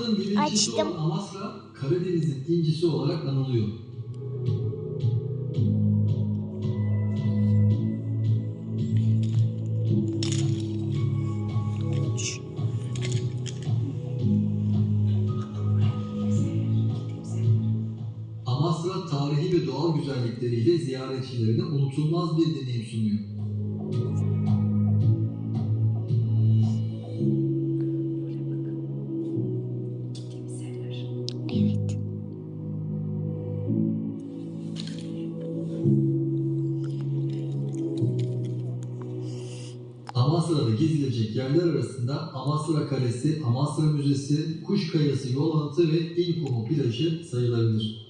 Amasra'nın birincisi Açtım. olan Amasra, Karadeniz'in incisi olarak anılıyor. Amasra tarihi ve doğal güzellikleriyle ziyaretçilerine unutulmaz bir deneyim sunuyor. Amasra'da gezilecek yerler arasında Amasra Kalesi, Amasra Müzesi, Kuş Kayası yol anıtı ve İlkumu plajı sayılabilir.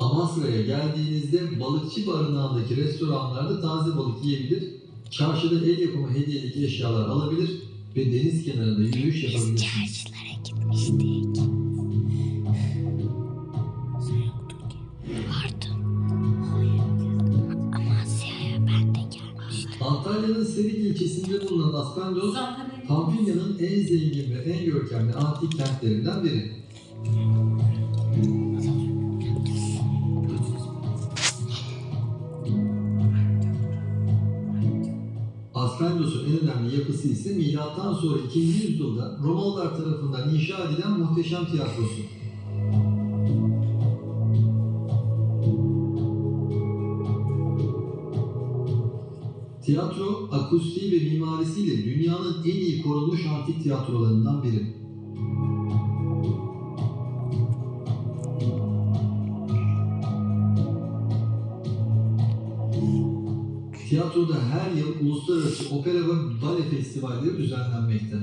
Amasra'ya geldiğinizde balıkçı barınağındaki restoranlarda taze balık yiyebilir, çarşıda el yapımı hediyelik eşyalar alabilir ve deniz kenarında yürüyüş yapabilirsiniz. İlçesinde bulunan Aspendos, Pamponya'nın en zengin ve en görkemli antik kentlerinden biri. Aspendos'un en önemli yapısı ise milattan sonra 2. yüzyılda Romalılar tarafından inşa edilen muhteşem tiyatrosu. Tiyatro, akustiği ve mimarisiyle dünyanın en iyi korunmuş antik tiyatrolarından biri. Tiyatroda her yıl uluslararası opera ve bale festivalleri düzenlenmekte.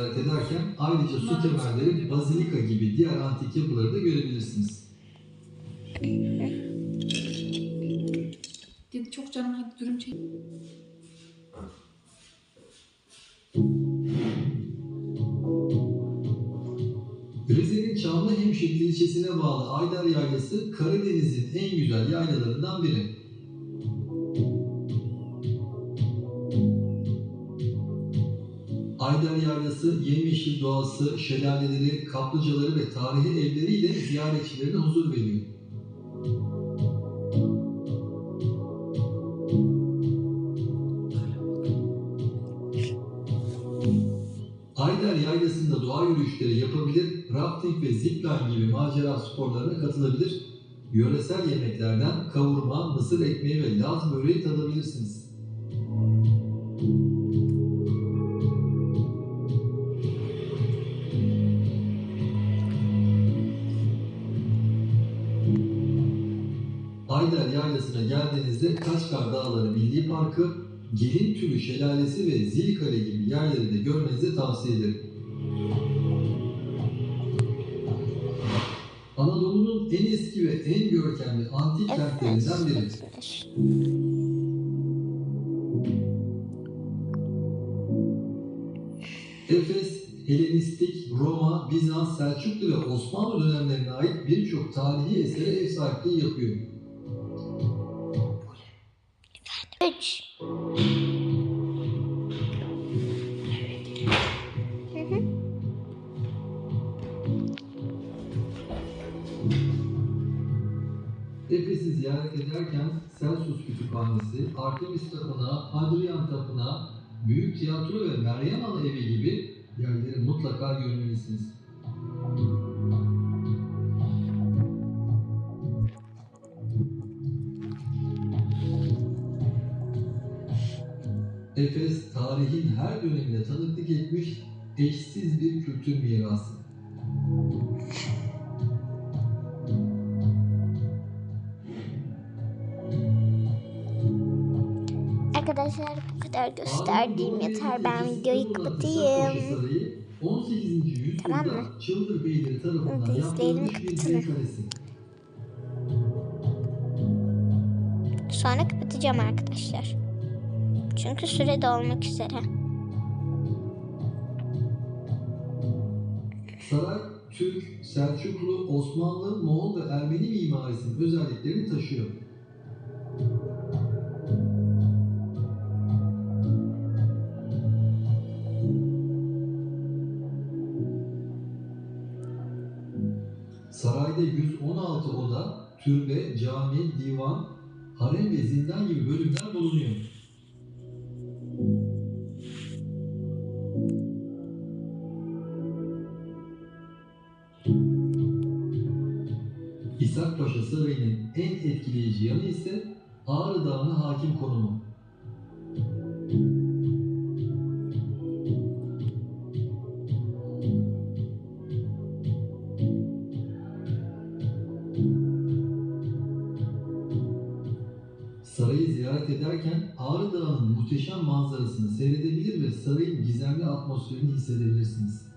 Ziyaret ederken ayrıca su kemerleri, bazilika gibi diğer antik yapıları da görebilirsiniz. dedi çok canım hadi dürüm çek. Rize'nin Çamlıhemşin ilçesine bağlı Aydar Yaylası Karadeniz'in en güzel yaylalarından biri. Aydar Yaylası yemyeşil doğası, şelaleleri, kaplıcaları ve tarihi evleriyle ziyaretçilerine huzur veriyor. Aydar Yaylası'nda doğa yürüyüşleri yapabilir, rafting ve zipline gibi macera sporlarına katılabilir, yöresel yemeklerden kavurma, mısır ekmeği ve laz böreği tadabilirsiniz. Aydar Yaylası'na geldiğinizde Kaçkar Dağları Milli Parkı, Gelin Tülü Şelalesi ve Zilkale gibi yerleri de görmenizi tavsiye ederim. Anadolu'nun en eski ve en görkemli antik kentlerinden biri. Efes, Helenistik, Roma, Bizans, Selçuklu ve Osmanlı dönemlerine ait birçok tarihi esere ev sahipliği yapıyor. 3. Efes'i ziyaret ederken Celsus Kütüphanesi, Artemis Tapınağı, Hadrian Tapınağı, Büyük Tiyatro ve Meryem Ana Evi gibi yerleri mutlaka görmelisiniz. Efes, tarihin her dönemine tanıklık etmiş eşsiz bir kültür mirası. Arkadaşlar bu kadar gösterdiğim yeter. Ben videoyu kapatayım. 18. yüzyılda Tamam mı? Çıldır Beyleri tarafından yaptırılmış bir kalesi. sonra kapatacağım arkadaşlar. Çünkü süre dolmak üzere. Saray, Türk, Selçuklu, Osmanlı, Moğol ve Ermeni mimarisinin özelliklerini taşıyor. Sarayda 116 oda, türbe, cami, divan, harem ve zindan gibi bölümler bulunuyor. İshak Paşa Sarayı'nın en etkileyici yanı ise Ağrı Dağı'na hakim konumu. Sarayı ziyaret ederken Ağrı Dağı'nın muhteşem manzarasını seyredebilir ve sarayın gizemli atmosferini hissedebilirsiniz.